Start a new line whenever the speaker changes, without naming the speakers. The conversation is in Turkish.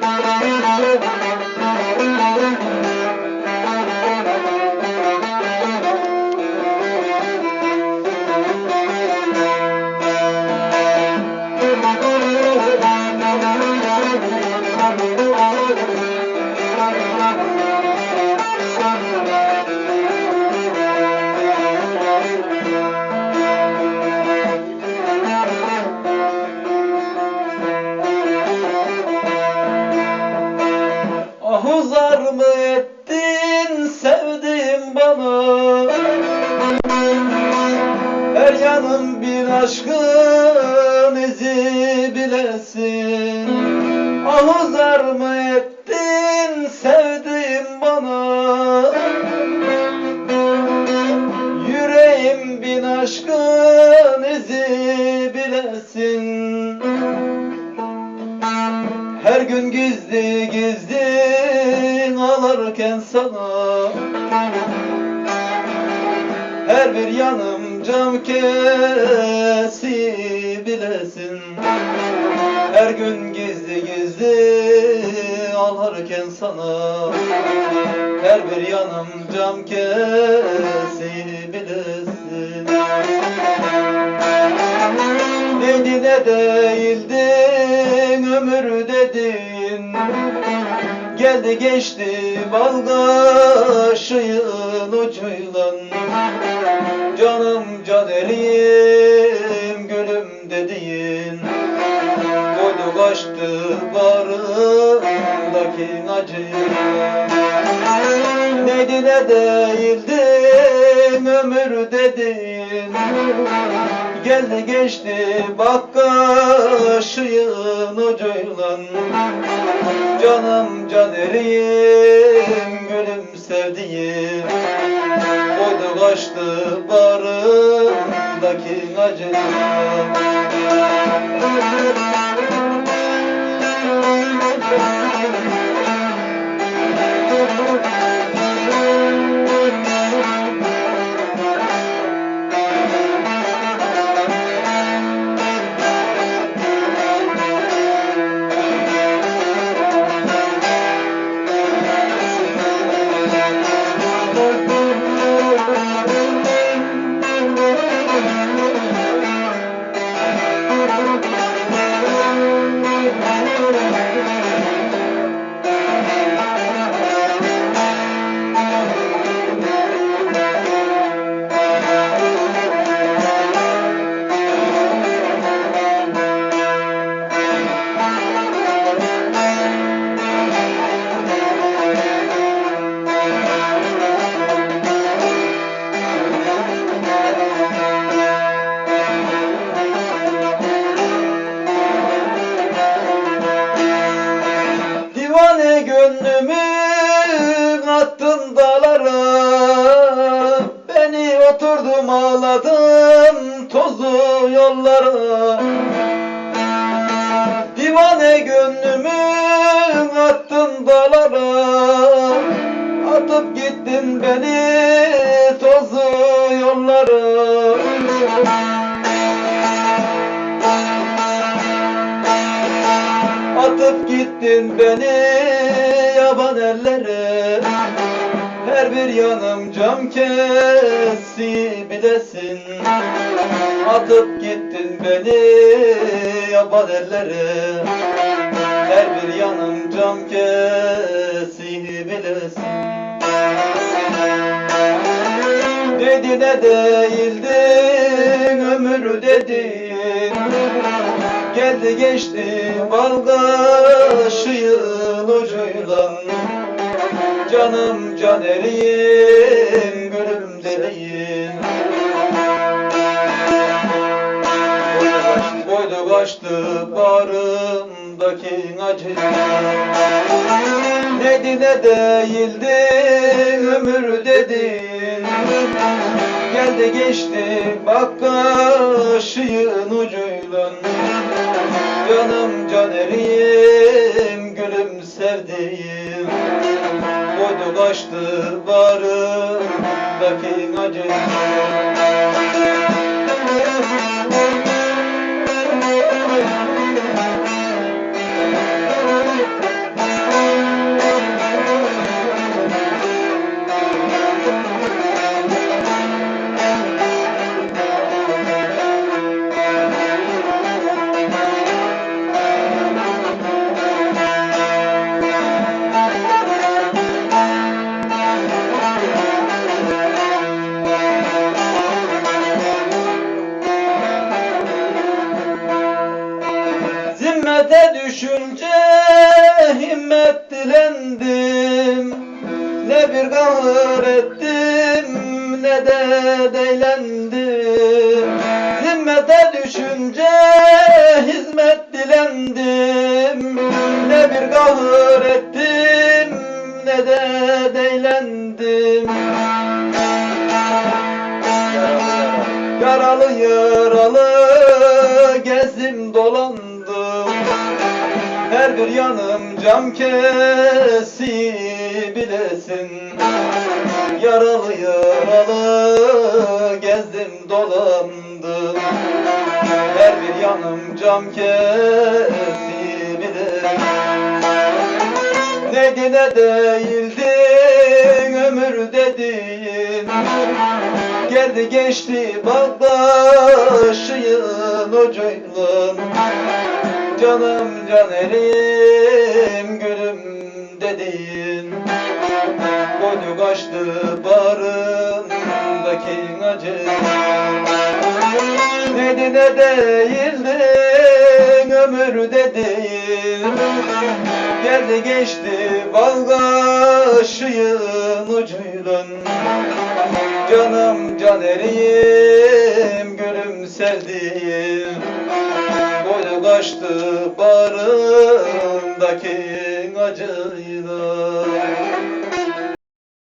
Thank you. Her yanım bir aşkın izi bilesin. Ahuzar mı ettin sevdiğim bana? Yüreğim bin aşkın izi bilesin. Her gün gizli gizli ağlarken sana Her bir yanım cam kesi bilesin. Her gün gizli gizli ağlarken sana. Her bir yanım cam kesi bilesin. Neydi ne değildin ömür dedin. Geldi geçti bal kaşığın ucuyla Canım can gülüm dediğin. Koydu kaçtı barındaki acıyı Neydi ne değildin ömür dedin Geldi geçti bak kaşığın ucuyla. Canım can gülüm sevdiğim. Koydu kaçtı barındaki lakin acıdı Müzik Divane attın dağlara Beni oturdum ağladım tozlu yollara. Divane gönlümü attın dağlara Atıp gittin beni Atıp gittin beni yaban ellere. Her bir yanım cam kesi bilesin. Atıp gittin beni yaban ellere. Her bir yanım cam kesi bilesin. Dedi ne değildin ömür dedin Geldi geçti bal kaşığın ucuyla. Canım can erim gülüm deliyim Boydu kaçtı barımdaki acı. Neydi ne değildi ömür dedin Geldi geçti bak kaşığın ucuyla. Canım can erim gülüm sevdiğim. Koydu kaçtı barındaki acı düşünce himmet dilendim Ne bir kahır ettim ne de deylendim Zimmete düşünce hizmet dilendim Ne bir kahır ettim ne de bir yanım cam kesi bilesin. Yaralı yaralı gezdim dolandım. Her bir yanım cam kesi bilesin. Neydi ne değildi ömür dediğin. Geldi geçti baktaşıyın ucuyla Canım canerim gülüm dediğin. Koydu kaçtı barındaki acı. Neydi ne değildi ömür dediğin? Geldi geçti balgaşıyın ucuyla. Canım canerim gülüm sevdiğim Boylu kaçtı barındaki acıyla